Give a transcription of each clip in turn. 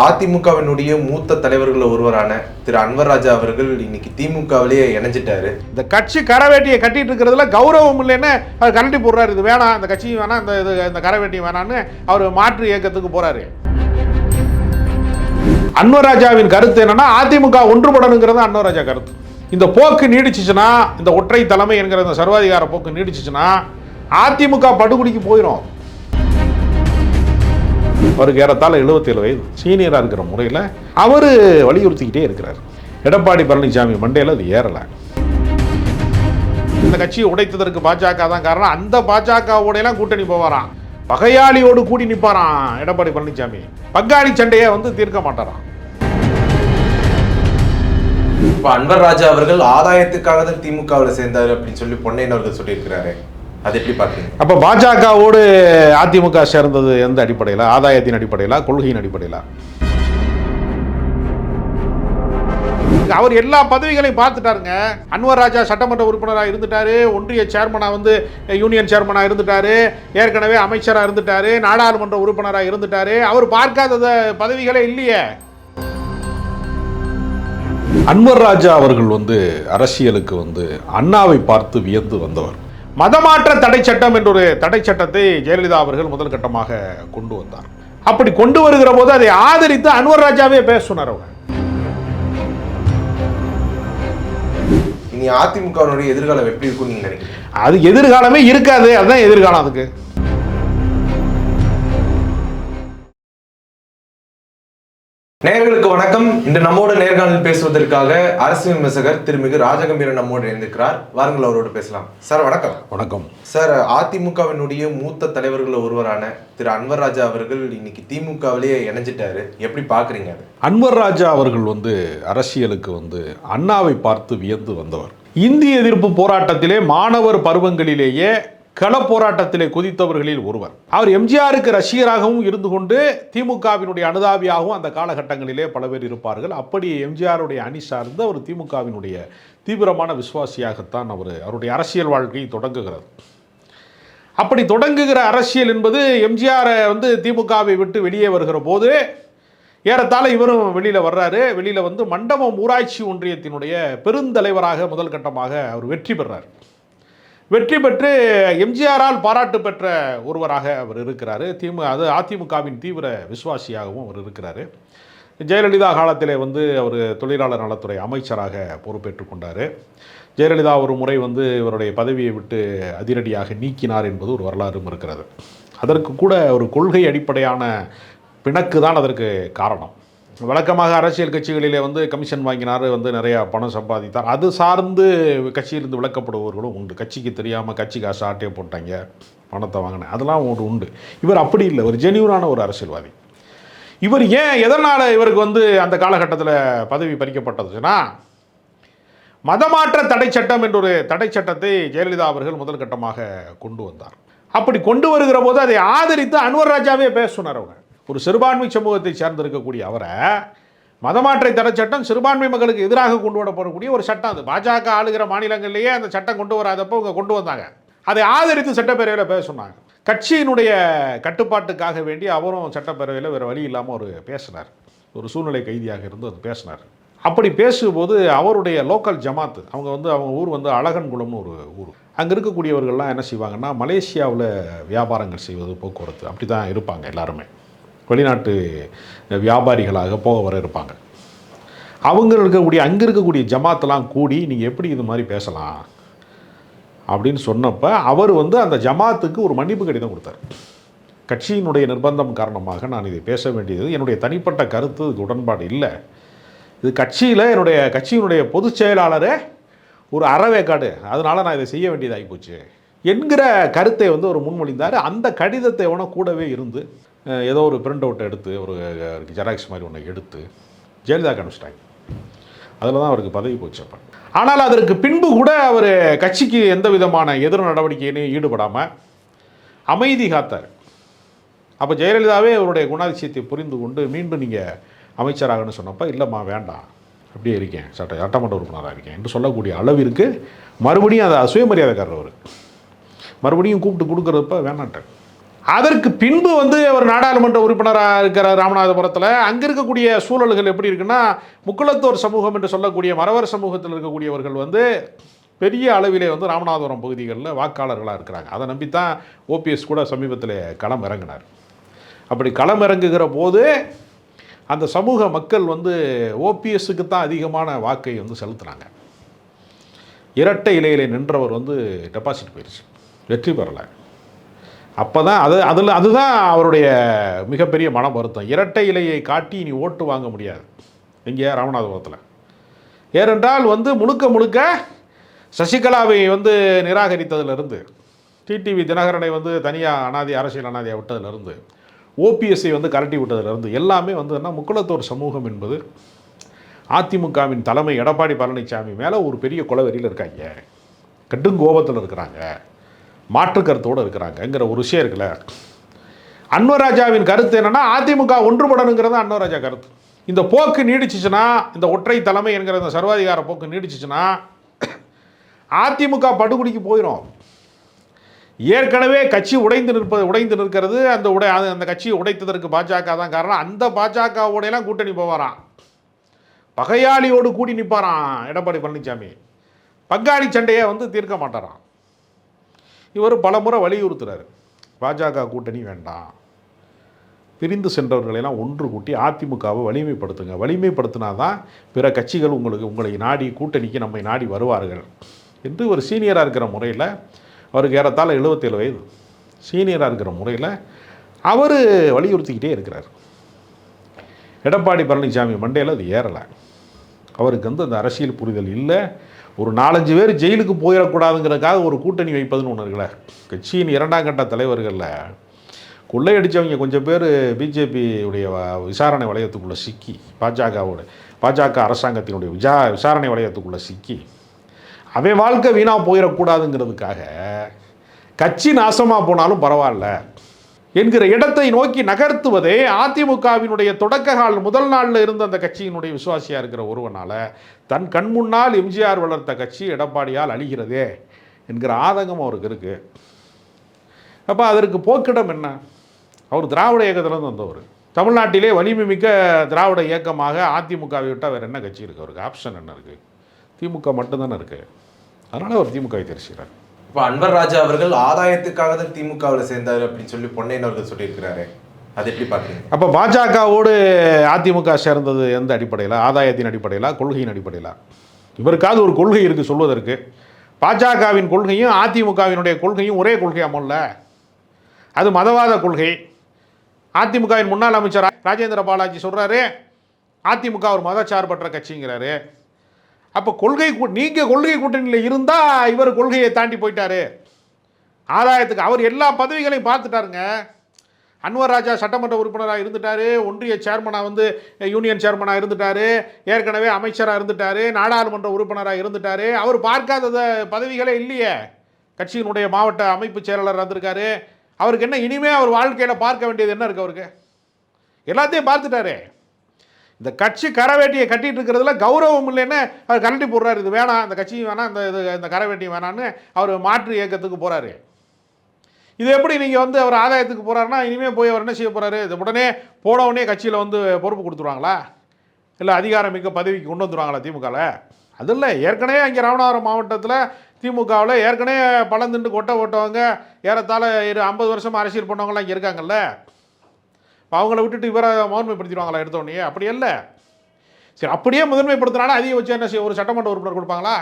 அதிமுகவினுடைய மூத்த தலைவர்கள் ஒருவரான திரு அன்வர் ராஜா அவர்கள் இன்னைக்கு திமுகவிலேயே இணைஞ்சிட்டாரு. இந்த கட்சி கரவேட்டியை கட்டிட்டு இருக்கிறதுல கௌரவம் இல்லைன்னு அவர் கரண்டி போடுறாரு. இது வேணாம் இந்த கட்சியும் வேணாம் இந்த இது இந்த கரவேட்டியும் வேணான்னு அவர் மாற்று இயக்கத்துக்கு போறாரு. அன்வராஜாவின் கருத்து என்னன்னா அதிமுக ஒன்றுபடணுங்கிறது அன்வராஜா கருத்து. இந்த போக்கு நீடிச்சுச்சுன்னா இந்த ஒற்றை தலைமை என்கிற இந்த சர்வாதிகார போக்கு நீடிச்சுச்சுன்னா அதிமுக படுகொலிக்கு போயிடும் அவருக்கு ஏறத்தாழ 77 வயது சீனியராக இருக்கிற முறையில் அவர் வலியுறுத்திக்கிட்டே இருக்கிறார். எடப்பாடி பழனிசாமி மண்டையில் அது ஏறலை. இந்த கட்சியை உடைத்ததற்கு பாஜக தான் காரணம். அந்த பாஜகவோடையெல்லாம் கூட்டணி போவாராம். பகையாளியோடு கூடி நிற்பாராம் எடப்பாடி பழனிசாமி. பங்காளி சண்டையை வந்து தீர்க்க மாட்டாராம். இப்போ அன்பர் ராஜா அவர்கள் ஆதாயத்துக்காக தான் திமுகவில் சேர்ந்தார் அப்படின்னு சொல்லி பொன்னையன் அவர்கள் சொல்லியிருக்கிறாரு. அது எப்படி பாக்குறீங்க அப்போ பாஜகவோடு அதிமுக சேர்ந்தது எந்த அடிப்படையில்? ஆதாயத்தின் அடிப்படையிலா? கொள்கையின் அடிப்படையிலா? அவர் எல்லா பதவிகளையும் பார்த்துட்டாருங்க. அன்வர் ராஜா சட்டமன்ற உறுப்பினராக இருந்துட்டாரு. ஒன்றிய சேர்மனாக வந்து யூனியன் சேர்மனாக இருந்துட்டாரு. ஏற்கனவே அமைச்சராக இருந்துட்டாரு. நாடாளுமன்ற உறுப்பினராக இருந்துட்டாரு. அவர் பார்க்காத பதவிகளே இல்லையே. அன்வர் ராஜா அவர்கள் வந்து அரசியலுக்கு வந்து அண்ணாவை பார்த்து வியந்து வந்தவர். மதமாற்ற தடை சட்டம் என்ற ஒரு தடை சட்டத்தை ஜெயலலிதா அவர்கள் முதல் கட்டமாக கொண்டு வந்தார். அப்படி கொண்டு வருகிற போது அதை ஆதரித்து அன்வர் ராஜாவே பேச சொன்னார் அவங்க இனி அதிமுகவினுடைய எதிர்காலம் எப்படி இருக்கும்னு நினைக்கிறீங்க? அது எதிர்காலமே இருக்காது அதுதான் எதிர்காலம் அதுக்கு. நேயர்களுக்கு வணக்கம். இன்று நம்மோடு நேர்காணல் பேசுவதற்காக அரசியல் விமர்சகர் திருமிகு ராஜகம்பீரன் நம்மோடு இணைந்திருக்கிறார். வாருங்கள் அவரோடு பேசலாம். சார் வணக்கம். வணக்கம். சார் அதிமுகவினுடைய மூத்த தலைவர்கள் ஒருவரான திரு அன்வர் ராஜா அவர்கள் இன்னைக்கு திமுகவிலேயே இணைஞ்சிட்டாரு. எப்படி பாக்குறீங்க அது? அன்வர் ராஜா அவர்கள் வந்து அரசியலுக்கு வந்து அண்ணாவை பார்த்து வியந்து வந்தவர். இந்திய எதிர்ப்பு போராட்டத்திலே மாணவர் பருவங்களிலேயே கள போராட்டத்திலே குதித்தவர்களில் ஒருவர். அவர் எம்ஜிஆருக்கு ரசிகராகவும் இருந்து கொண்டு திமுகவினுடைய அனுதாபியாகவும் அந்த காலகட்டங்களிலே பல பேர் இருப்பார்கள். அப்படி எம்ஜிஆருடைய அணி சார்ந்து அவர் திமுகவினுடைய தீவிரமான விசுவாசியாகத்தான் அவர் அவருடைய அரசியல் வாழ்க்கை தொடங்குகிறது. அப்படி தொடங்குகிற அரசியல் என்பது எம்ஜிஆரை வந்து திமுகவை விட்டு வெளியே வருகிற போது ஏறத்தாழ இவரும் வெளியில் வர்றாரு. வெளியில் வந்து மண்டபம் ஊராட்சி ஒன்றியத்தினுடைய பெருந்தலைவராக முதல் கட்டமாக அவர் வெற்றி பெறார். வெற்றி பெற்று எம்ஜிஆரால் பாராட்டு பெற்ற ஒருவராக அவர் இருக்கிறாரு. திமு அது அதிமுகவின் தீவிர விசுவாசியாகவும் அவர் இருக்கிறாரு. ஜெயலலிதா காலத்திலே வந்து அவர் தொழிலாளர் நலத்துறை அமைச்சராக பொறுப்பேற்றுக் கொண்டார். ஜெயலலிதா ஒரு முறை வந்து இவருடைய பதவியை விட்டு அதிரடியாக நீக்கினார் என்பது ஒரு வரலாறும் இருக்கிறது. அதற்கு கூட ஒரு கொள்கை அடிப்படையான பிணக்கு தான் அதற்கு காரணம். வழக்கமாக அரசியல் கட்சிகளிலே வந்து கமிஷன் வாங்கினார் வந்து நிறையா பணம் சம்பாதித்தார். அது சார்ந்து கட்சியிலிருந்து விளக்கப்படுபவர்களும் உண்டு. கட்சிக்கு தெரியாமல் கட்சி காசு ஆட்டையை போட்டாங்க பணத்தை வாங்கினேன் அதெல்லாம் ஒரு உண்டு. இவர் அப்படி இல்லை. ஒரு ஜெனியூனான ஒரு அரசியல்வாதி. இவர் ஏன் எதனால் இவருக்கு வந்து அந்த காலகட்டத்தில் பதவி பறிக்கப்பட்டதுன்னா மதமாற்ற தடை சட்டம் என்ற ஒரு தடை சட்டத்தை ஜெயலலிதா அவர்கள் முதல் கட்டமாக கொண்டு வந்தார். அப்படி கொண்டு வருகிற போது அதை ஆதரித்து அன்வர் ராஜாவே பேசுனார் அவங்க. ஒரு சிறுபான்மை சமூகத்தை சேர்ந்திருக்கக்கூடிய அவரை மதமாற்றை தடை சட்டம் சிறுபான்மை மக்களுக்கு எதிராக கொண்டு வரப்படக்கூடிய ஒரு சட்டம் அது. பாஜக ஆளுகிற மாநிலங்கள்லேயே அந்த சட்டம் கொண்டு வராதப்போ இவங்க கொண்டு வந்தாங்க. அதை ஆதரித்து சட்டப்பேரவையில் பேச சொன்னாங்க. கட்சியினுடைய கட்டுப்பாட்டுக்காக வேண்டி அவரும் சட்டப்பேரவையில் வேறு வழி இல்லாமல் ஒரு பேசினார். ஒரு சூழ்நிலை கைதியாக இருந்து அது பேசினார். அப்படி பேசும்போது அவருடைய லோக்கல் ஜமாத்து அவங்க வந்து அவங்க ஊர் வந்து அழகன்குளம்னு ஒரு ஊர். அங்கே இருக்கக்கூடியவர்கள்லாம் என்ன செய்வாங்கன்னா மலேசியாவில் வியாபாரங்கள் செய்வது போக்குவரத்து அப்படி தான் இருப்பாங்க எல்லாருமே. வெளிநாட்டு வியாபாரிகளாக போக வர இருப்பாங்க. அவங்க இருக்கக்கூடிய அங்கே இருக்கக்கூடிய ஜமாத்தெல்லாம் கூடி நீங்கள் எப்படி இது மாதிரி பேசலாம்? அப்படின்னு சொன்னப்போ அவர் வந்து அந்த ஜமாத்துக்கு ஒரு மன்னிப்பு கடிதம் கொடுத்தார். கட்சியினுடைய நிர்பந்தம் காரணமாக நான் இதை பேச வேண்டியது. என்னுடைய தனிப்பட்ட கருத்து இதுக்கு உடன்பாடு இல்லை. இது கட்சியில் என்னுடைய கட்சியினுடைய பொதுச் செயலாளரே ஒரு அறவேக்காடு. அதனால் நான் இதை செய்ய வேண்டியதாகி போச்சு. என்கிற கருத்தை வந்து ஒரு முன்மொழிந்தார். அந்த கடிதத்தை எவனோ கூடவே இருந்து ஏதோ ஒரு பிரிண்ட் அவுட்டை எடுத்து ஒரு ஜெராக்ஸ் மாதிரி ஒன்று எடுத்து ஜெயலலிதா அனுப்பிச்சிட்டாங்க. அதில் தான் அவருக்கு பதவி போச்சு அப்போ. ஆனால் அதற்கு பின்பு கூட அவர் கட்சிக்கு எந்த விதமான எதிர் நடவடிக்கையிலையும் ஈடுபடாமல் அமைதி காத்தார். அப்போ ஜெயலலிதாவே அவருடைய குணாதிசயத்தை புரிந்து கொண்டு மீண்டும் நீங்கள் அமைச்சராகன்னு சொன்னப்போ இல்லைம்மா வேண்டாம். அப்படியே இருக்கேன் சட்ட சட்டமன்ற உறுப்பினராக இருக்கேன் என்று சொல்லக்கூடிய அளவிற்கு மறுபடியும் அதை சுயமரியாதைக்காரர் அவர். மறுபடியும் கூப்பிட்டு கொடுக்குறப்ப வேணான்ட்டார். அதற்கு பின்பு வந்து அவர் நாடாளுமன்ற உறுப்பினராக இருக்கிற ராமநாதபுரத்தில். அங்கே இருக்கக்கூடிய சூழல்கள் எப்படி இருக்குன்னா முக்குளத்தோர் சமூகம் என்று சொல்லக்கூடிய மறவர் சமூகத்தில் இருக்கக்கூடியவர்கள் வந்து பெரிய அளவிலே வந்து ராமநாதபுரம் பகுதிகளில் வாக்காளர்களாக இருக்கிறாங்க. அதை நம்பித்தான் ஓபிஎஸ் கூட சமீபத்தில் களம் இறங்கினார். அப்படி களம் இறங்குகிற போது அந்த சமூக மக்கள் வந்து ஓபிஎஸ்க்கு தான் அதிகமான வாக்கை வந்து செலுத்துனாங்க. இரட்டை இலையிலே நின்றவர் வந்து டெபாசிட் போயிடுச்சு வெற்றி பெறலை. அப்போ தான் அது அதில் அதுதான் அவருடைய மிகப்பெரிய மன வருத்தம் இரட்டை இலையை காட்டி நீ ஓட்டு வாங்க முடியாது. இங்கே ராமநாதபுரத்தில். ஏனென்றால் வந்து முழுக்க முழுக்க சசிகலாவை வந்து நிராகரித்ததிலிருந்து டிடிவி தினகரனை வந்து தனியாக அனாதி அரசியல் அனாதியாக விட்டதிலிருந்து ஓபிஎஸ்ஐ வந்து கரட்டி விட்டதிலிருந்து எல்லாமே வந்து என்ன முக்குளத்தோர் சமூகம் என்பது அதிமுகவின் தலைமை எடப்பாடி பழனிசாமி மேலே ஒரு பெரிய கொலவெறியில் இருக்காங்க. கடுங்கோபத்தில் இருக்கிறாங்க. மாற்று கருத்தோடு இருக்கிறாங்கங்கிற ஒரு விஷயம் இருக்குல்ல. அன்வராஜாவின் கருத்து என்னென்னா அதிமுக ஒன்றுபடணுங்கிறது அன்வராஜா கருத்து. இந்த போக்கு நீடிச்சிச்சுன்னா இந்த ஒற்றை தலைமை என்கிற இந்த சர்வாதிகார போக்கு நீடிச்சிச்சுன்னா அதிமுக படுகொடிக்கு போயிடும் ஏற்கனவே கட்சி உடைந்து நிற்பது உடைந்து நிற்கிறது அந்த உடை அது- அந்த கட்சியை உடைத்ததற்கு பாஜக தான் காரணம். அந்த பாஜகவோடையெல்லாம் கூட்டணி போவாராம். பகையாளியோடு கூடி நிற்பாராம் எடப்பாடி பழனிசாமி பங்காளி சண்டையை வந்து தீர்க்க மாட்டாராம். இவர் பலமுறை வலியுறுத்துறாரு. பாஜக கூட்டணி வேண்டாம். பிரிந்து சென்றவர்களெல்லாம் ஒன்று கூட்டி அதிமுகவை வலிமைப்படுத்துங்க. வலிமைப்படுத்தினா தான் பிற கட்சிகள் உங்களுக்கு உங்களை நாடி கூட்டணிக்கு நம்மை நாடி வருவார்கள். என்று ஒரு சீனியராக இருக்கிற முறையில் அவருக்கு ஏறத்தாழ 77 வயது. சீனியராக இருக்கிற முறையில் அவர் வலியுறுத்திக்கிட்டே இருக்கிறார். எடப்பாடி பழனிசாமி மண்டையில் அது ஏறலை. அவருக்கு வந்து அந்த அரசியல் புரிதல் இல்லை. ஒரு நாலஞ்சு பேர் ஜெயிலுக்கு போயிடக்கூடாதுங்கிறதுக்காக ஒரு கூட்டணி வைப்பதுன்னு ஒன்று இருக்குல்ல. கட்சியின் இரண்டாம் கட்ட தலைவர்களில் கொள்ளையடித்தவங்க கொஞ்சம் பேர் பிஜேபியுடைய விசாரணை வளையத்துக்குள்ளே சிக்கி. பாஜகவோட பாஜக அரசாங்கத்தினுடைய விஜா விசாரணை வளையத்துக்குள்ளே சிக்கி. அவன் வாழ்க்கை வீணாக போயிடக்கூடாதுங்கிறதுக்காக கட்சி நாசமாக போனாலும் பரவாயில்ல. என்கிற இடத்தை நோக்கி நகர்த்துவதே அதிமுகவினுடைய தொடக்க கால் முதல் நாளில் இருந்த அந்த கட்சியினுடைய விசுவாசியாக இருக்கிற ஒருவனால் தன் கண் முன்னால் எம்ஜிஆர் வளர்த்த கட்சி எடப்பாடியால் அழிகிறதே என்கிற ஆதங்கம் அவருக்கு இருக்குது அப்போ அதற்கு போக்கிடம் என்ன? அவர் திராவிட இயக்கத்திலேருந்து வந்தவர். தமிழ்நாட்டிலே வலிமை மிக்க திராவிட இயக்கமாக அதிமுகவை விட்டால் வேறு என்ன கட்சி இருக்குது அவருக்கு ஆப்ஷன் என்ன இருக்குது திமுக மட்டும்தானே இருக்குது அதனால் அவர் திமுகவை தெரிவிக்கிறார் இப்போ அன்வர் ராஜா அவர்கள் ஆதாயத்துக்காக தான் திமுகவில் சேர்ந்தார் அப்படின்னு சொல்லி பொன்னையன் அவர்கள் சொல்லியிருக்கிறாரு. அது எப்படி பார்க்குறீங்க? அப்போ பாஜகவோடு அதிமுக சேர்ந்தது எந்த அடிப்படையில்? ஆதாயத்தின் அடிப்படையிலா கொள்கையின் அடிப்படையிலா? இவருக்காவது ஒரு கொள்கை இருக்குது சொல்வதற்கு. பாஜகவின் கொள்கையும் அதிமுகவினுடைய கொள்கையும் ஒரே கொள்கையாமல்ல அது மதவாத கொள்கை. அதிமுகவின் முன்னாள் அமைச்சர் ராஜேந்திர பாலாஜி சொல்கிறாரு அதிமுக ஒரு மதச்சார்பற்ற கட்சிங்கிறாரு. அப்போ கொள்கை நீங்கள் கொள்கை கூட்டணியில் இருந்தால் இவர் கொள்கையை தாண்டி போயிட்டாரு. ஆதாயத்துக்கு அவர் எல்லா பதவிகளையும் பார்த்துட்டாருங்க. அன்வர் ராஜா சட்டமன்ற உறுப்பினராக இருந்துட்டார். ஒன்றிய சேர்மனாக வந்து யூனியன் சேர்மனாக இருந்துட்டார். ஏற்கனவே அமைச்சராக இருந்துட்டார். நாடாளுமன்ற உறுப்பினராக இருந்துட்டார். அவர் பார்க்காத பதவிகளே இல்லையே. கட்சியினுடைய மாவட்ட அமைப்பு செயலாளர் வந்திருக்காரு. அவருக்கு என்ன இனிமேல் அவர் வாழ்க்கையில் பார்க்க வேண்டியது என்ன இருக்குது அவருக்கு? எல்லாத்தையும் பார்த்துட்டாரு. இந்த கட்சி கரவேட்டியை கட்டிட்டு இருக்கிறதுல கௌரவம் இல்லைன்னு அவர் கரண்டி போடுறாரு. இது வேணாம் இந்த கட்சியும் வேணாம் இந்த இது இந்த கரவேட்டியும் வேணான்னு அவர் மாற்று இயக்கத்துக்கு போகிறாரு இது எப்படி நீங்கள் வந்து அவர் ஆதாயத்துக்கு போகிறாருன்னா இனிமேல் போய் அவர் என்ன செய்ய போகிறாரு இது உடனே போன உடனே கட்சியில் வந்து பொறுப்பு கொடுத்துருவாங்களா? இல்லை அதிகாரம் மிக்க பதவிக்கு கொண்டு வந்துருவாங்களா திமுகவில் அது இல்லை ஏற்கனவே இங்கே ராமநாதபுரம் மாவட்டத்தில் திமுகவில் ஏற்கனவே பழந்துண்டு கொட்டை ஓட்டவங்க ஏறத்தாழ இரு ஐம்பது வருஷமாக அரசியல் பண்ணவங்களாம் இங்கே இருக்காங்கல்ல? இப்போ அவங்கள விட்டுட்டு இவரை முதன்மைப்படுத்திடுவாங்களா எடுத்தோடனே? அப்படி இல்லை சரி அப்படியே முதன்மைப்படுத்தினாலும் அதிக வச்சு என்ன செய்ய ஒரு சட்டமன்ற உறுப்பினர் கொடுப்பாங்களா?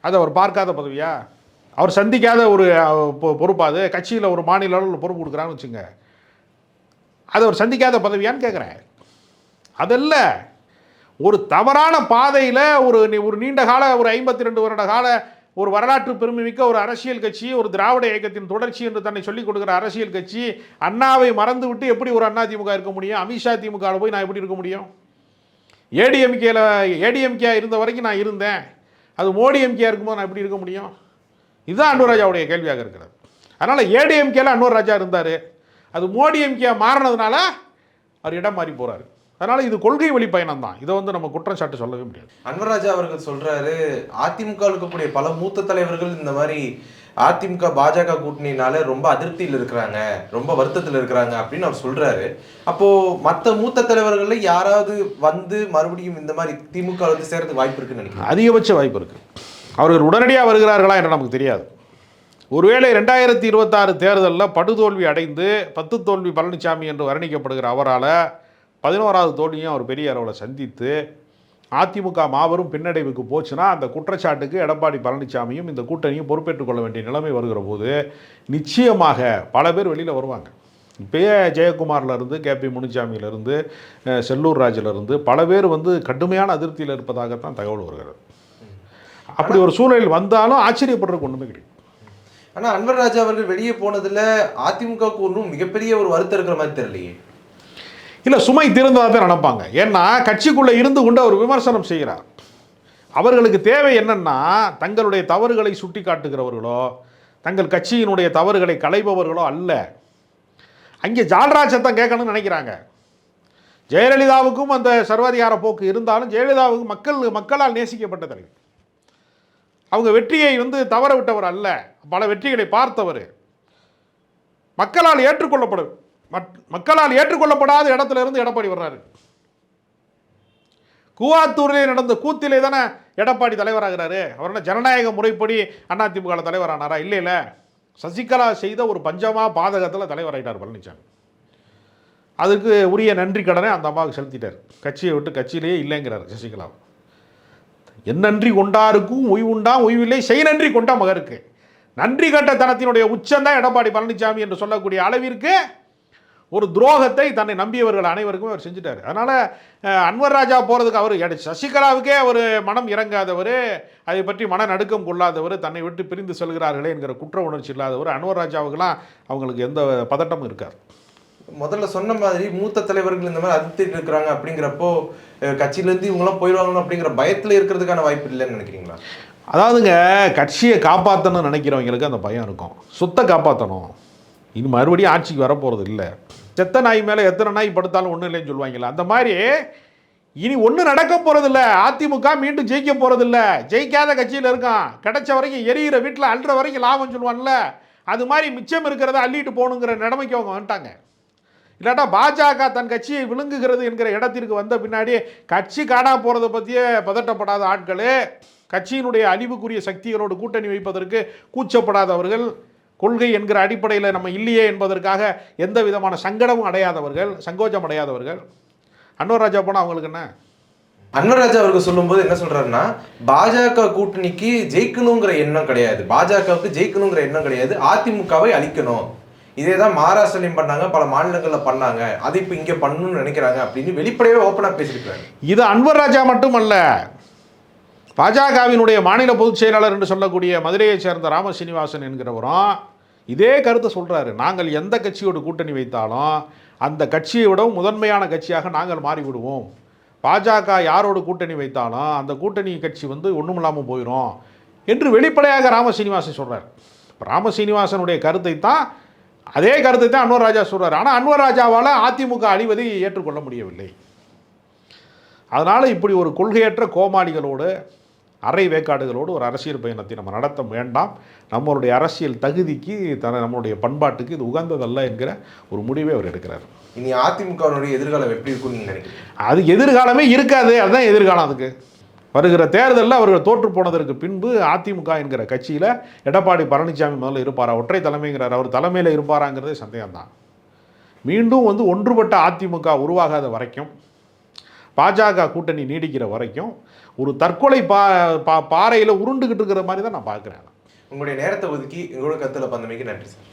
அது அவர் பார்க்காத பதவியா? அவர் சந்திக்காத ஒரு பொ- பொறுப்பா அது. கட்சியில் ஒரு மாநில அளவில் பொறுப்பு கொடுக்குறான்னு வச்சுங்க. அது அவர் சந்திக்காத பதவியான்னு கேட்குறேன் அதல்ல ஒரு தவறான பாதையில் ஒரு நீ- ஒரு நீண்ட கால ஒரு ஐம்பத்தி ரெண்டு வருட கால ஒரு வரலாற்று பெருமைமிக்க ஒரு அரசியல் கட்சி ஒரு திராவிட இயக்கத்தின் தொடர்ச்சி என்று தன்னை சொல்லிக் கொடுக்குற அரசியல் கட்சி அண்ணாவை மறந்து விட்டு எப்படி ஒரு அண்ணா திமுக இருக்க முடியும்? அமித்ஷா திமுகவில் போய் நான் எப்படி இருக்க முடியும்? ஏடிஎம்கேல ஏடிஎம்கே இருந்த வரைக்கும் நான் இருந்தேன். அது மோடி எம்கே இருக்கும்போது நான் எப்படி இருக்க முடியும்? இதுதான் அன்வர் ராஜாவுடைய கேள்வியாக இருக்கிறது. அதனால் ஏடிஎம்கேல அன்வர் ராஜா இருந்தார். அது மோடி எம்கே மாறினதுனால அவர் இடம் மாறி போகிறாரு அதனால் இது கொள்கை வழி பயணம் தான் இதை வந்து நம்ம குற்றம் சாட்டு சொல்லவே முடியாது. அன்வர் ராஜா அவர்கள் சொல்றாரு அதிமுக இருக்கக்கூடிய பல மூத்த தலைவர்கள் இந்த மாதிரி அதிமுக பாஜக கூட்டணினால ரொம்ப அதிருப்தியில் இருக்கிறாங்க ரொம்ப வருத்தத்தில் இருக்கிறாங்க அப்படின்னு அவர் சொல்றாரு. அப்போ மத்த மூத்த தலைவர்கள்ல யாராவது வந்து மறுபடியும் இந்த மாதிரி திமுக வந்து சேர்றதுக்கு வாய்ப்பு இருக்குன்னு நினைக்கிறேன் அதிகபட்ச வாய்ப்பு இருக்குது அவர்கள் உடனடியாக வருகிறார்களா என்று நமக்கு தெரியாது. ஒருவேளை ரெண்டாயிரத்தி இருபத்தாறு தேர்தலில் படுதோல்வி அடைந்து பத்து தோல்வி பழனிசாமி என்று வர்ணிக்கப்படுகிற அவரால் பதினோராவது தோல்வியும் அவர் பெரிய அளவில் சந்தித்து அதிமுக மாபெரும் பின்னடைவுக்கு போச்சுன்னா அந்த குற்றச்சாட்டுக்கு எடப்பாடி பழனிசாமியும் இந்த கூட்டணியும் பொறுப்பேற்றுக் கொள்ள வேண்டிய நிலைமை வருகிற போது நிச்சயமாக பல பேர் வெளியில் வருவாங்க. இப்பயே ஜெயக்குமார்லேருந்து கே. பி. முனுசாமியிலேருந்து செல்லூர் ராஜிலிருந்து பல பேர் வந்து கடுமையான அதிருப்தியில் இருப்பதாகத்தான் தகவல் வருகிறது. அப்படி ஒரு சூழலில் வந்தாலும் ஆச்சரியப்படுறதுக்கு ஒன்றுமே கிடையாது. ஆனால் அன்வர் ராஜா அவர்கள் வெளியே போனதில் அதிமுகவுக்கு ஒன்றும் மிகப்பெரிய ஒரு வருத்தம் இருக்கிற மாதிரி தெரியலையே. இல்லை சுமை தீர்ந்ததாக தான் நினைப்பாங்க. ஏன்னா கட்சிக்குள்ளே இருந்து கொண்டு அவர் விமர்சனம் செய்கிறார். அவர்களுக்கு தேவை என்னென்னா தங்களுடைய தவறுகளை சுட்டி காட்டுகிறவர்களோ தங்கள் கட்சியினுடைய தவறுகளை களைபவர்களோ அல்ல. அங்கே ஜால்ராஜத்தான் கேட்கணும்னு நினைக்கிறாங்க. ஜெயலலிதாவுக்கும் அந்த சர்வாதிகார போக்கு இருந்தாலும் ஜெயலலிதாவுக்கு மக்கள் மக்களால் நேசிக்கப்பட்ட அவங்க வெற்றியை வந்து தவற விட்டவர் அல்ல. பல வெற்றிகளை பார்த்தவர். மக்களால் ஏற்றுக்கொள்ளப்படும். மக்களால் ஏற்றுக்கொள்ளப்படாத இடத்துல இருந்து எடப்பாடி வர்றாரு. கூவாத்தூரிலே நடந்த கூத்திலே தானே எடப்பாடி தலைவராகிறாரு. அவர் என்ன ஜனநாயக முறைப்படி அதிமுக தலைவரானாரா? இல்லை இல்லை. சசிகலா செய்த ஒரு பஞ்சமா பாதகத்தில் தலைவராகிட்டார் பழனிசாமி அதுக்கு உரிய நன்றி கடனை அந்த அம்மாவுக்கு செலுத்திட்டார். கட்சியை விட்டு கட்சியிலேயே இல்லைங்கிறார் சசிகலா. என் நன்றி கொண்டாருக்கும் உய்வுண்டா உய்வில்லை செய் நன்றி கொண்ட மகருக்கு. நன்றி கட்ட தனத்தினுடைய உச்சந்தான் எடப்பாடி பழனிசாமி என்று சொல்லக்கூடிய அளவிற்கு ஒரு துரோகத்தை தன்னை நம்பியவர்கள் அனைவருக்கும் அவர் செஞ்சுட்டார். அதனால் அன்வர் ராஜா போகிறதுக்கு அவர் சசிகலாவுக்கே அவர் மனம் இறங்காதவர் அதை பற்றி மன நடுக்கம் கொள்ளாதவர் தன்னை விட்டு பிரிந்து செல்கிறார்களே என்கிற குற்ற உணர்ச்சி இல்லாதவர் அன்வர் ராஜாவுக்கெல்லாம் அவங்களுக்கு எந்த பதட்டமும் இருக்கார் முதல்ல சொன்ன மாதிரி மூத்த தலைவர்கள் இந்த மாதிரி அதிருப்தியில் இருக்கிறாங்க அப்படிங்கிறப்போ கட்சியிலேருந்து இவங்கெல்லாம் போயிடுவாங்கன்னு அப்படிங்கிற பயத்துல இருக்கிறதுக்கான வாய்ப்பு இல்லைன்னு நினைக்கிறீங்களா? அதாவதுங்க கட்சியை காப்பாற்றணும்னு நினைக்கிறவங்களுக்கு அந்த பயம் இருக்கும். சொத்தை காப்பாற்றணும் இனி மறுபடியும் ஆட்சிக்கு வரப்போகிறது இல்லை. செத்த நாய் மேலே எத்தனை நாய் படுத்தாலும் ஒன்றும் இல்லைன்னு சொல்லுவாங்கல்ல. அந்த மாதிரி இனி ஒன்றும் நடக்க போகிறதில்ல அதிமுக மீண்டும் ஜெயிக்க போகிறதில்ல ஜெயிக்காத கட்சியில் இருக்கான். கிடைச்ச வரைக்கும் எரியிற வீட்டில் அல்ற வரைக்கும் லாபம் சொல்லுவான்ல. அது மாதிரி மிச்சம் இருக்கிறத அள்ளிட்டு போகணுங்கிற நிலைமைக்கு அவங்க வந்துட்டாங்க. இல்லாட்டா பாஜக தன் கட்சியை விழுங்குகிறது என்கிற இடத்திற்கு வந்த பின்னாடி கட்சி காணா போகிறத பற்றியே பதட்டப்படாத ஆட்கள் கட்சியினுடைய அழிவுக்குரிய சக்திகளோடு கூட்டணி வைப்பதற்கு கூச்சப்படாதவர்கள் கொள்கை என்கிற அடிப்படையில் நம்ம இல்லையே என்பதற்காக எந்த விதமான சங்கடமும் அடையாதவர்கள் சங்கோச்சம் அடையாதவர்கள். அன்வர் ராஜா போனால் அவங்களுக்கு என்ன? அன்வராஜா அவர்கள் சொல்லும்போது என்ன சொல்றாருன்னா பாஜக கூட்டணிக்கு ஜெயிக்கணுங்கிற எண்ணம் கிடையாது. பாஜகவுக்கு ஜெயிக்கணுங்கிற எண்ணம் கிடையாது. அதிமுகவை அழிக்கணும். இதே தான் மகாராஷ்டிரலையும் பண்ணாங்க பல மாநிலங்கள்ல பண்ணாங்க. அதை இப்போ இங்க பண்ணணும்னு நினைக்கிறாங்க அப்படின்னு வெளிப்படையாவே ஓப்பனா பேசியிருக்காரு இது அன்வர் ராஜா மட்டுமல்ல. பாஜகவினுடைய மாநில பொதுச் செயலாளர் என்று சொல்லக்கூடிய மதுரையைச் சேர்ந்த ராம சீனிவாசன் என்கிறவரும் இதே கருத்தை சொல்கிறாரு நாங்கள் எந்த கட்சியோட கூட்டணி வைத்தாலும் அந்த கட்சியை விடவும் முதன்மையான கட்சியாக நாங்கள் மாறிவிடுவோம். பாஜக யாரோடு கூட்டணி வைத்தாலும் அந்த கூட்டணி கட்சி வந்து ஒன்றும் இல்லாமல் போயிடும் என்று வெளிப்படையாக ராம சீனிவாசன் சொல்கிறார் ராம சீனிவாசனுடைய கருத்தை தான் அதே கருத்தை தான் அன்வர் ராஜா சொல்கிறார் ஆனால் அன்வர் ராஜாவால் அதிமுக அழிவதை ஏற்றுக்கொள்ள முடியவில்லை. அதனால் இப்படி ஒரு கொள்கையற்ற கோமாளிகளோடு அரை வேக்காடுகளோடு ஒரு அரசியல் பயணத்தை நம்ம நடத்த வேண்டாம். நம்மளுடைய அரசியல் தகுதிக்கு தன நம்மளுடைய பண்பாட்டுக்கு இது உகந்ததல்ல என்கிற ஒரு முடிவை அவர் எடுக்கிறார். இனி அதிமுகவினுடைய எதிர்காலம் எப்படி இருக்கும்னு நீங்க நினைக்கிறீங்க? அது எதிர்காலமே இருக்காது. அதுதான் எதிர்காலம் அதுக்கு. வருகிற தேர்தலில் அவர்கள் தோற்று போனதற்கு பின்பு அதிமுக என்கிற கட்சியில் எடப்பாடி பழனிசாமி முதல்ல இருப்பாரா? ஒற்றை தலைமைங்கிறார். அவர் தலைமையில் இருப்பாராங்கிறதே சந்தேகம்தான். மீண்டும் வந்து ஒன்றுபட்ட அதிமுக உருவாகாத வரைக்கும் பாஜக கூட்டணி நீடிக்கிற வரைக்கும் ஒரு தற்கொலை பா பா பாறையில் உருண்டுகிட்டு இருக்கிற மாதிரி தான் நான் பார்க்குறேன். உங்களுடைய நேரத்தை ஒதுக்கி எங்களோட கருத்தில் பந்தமைக்கு நன்றி சார்.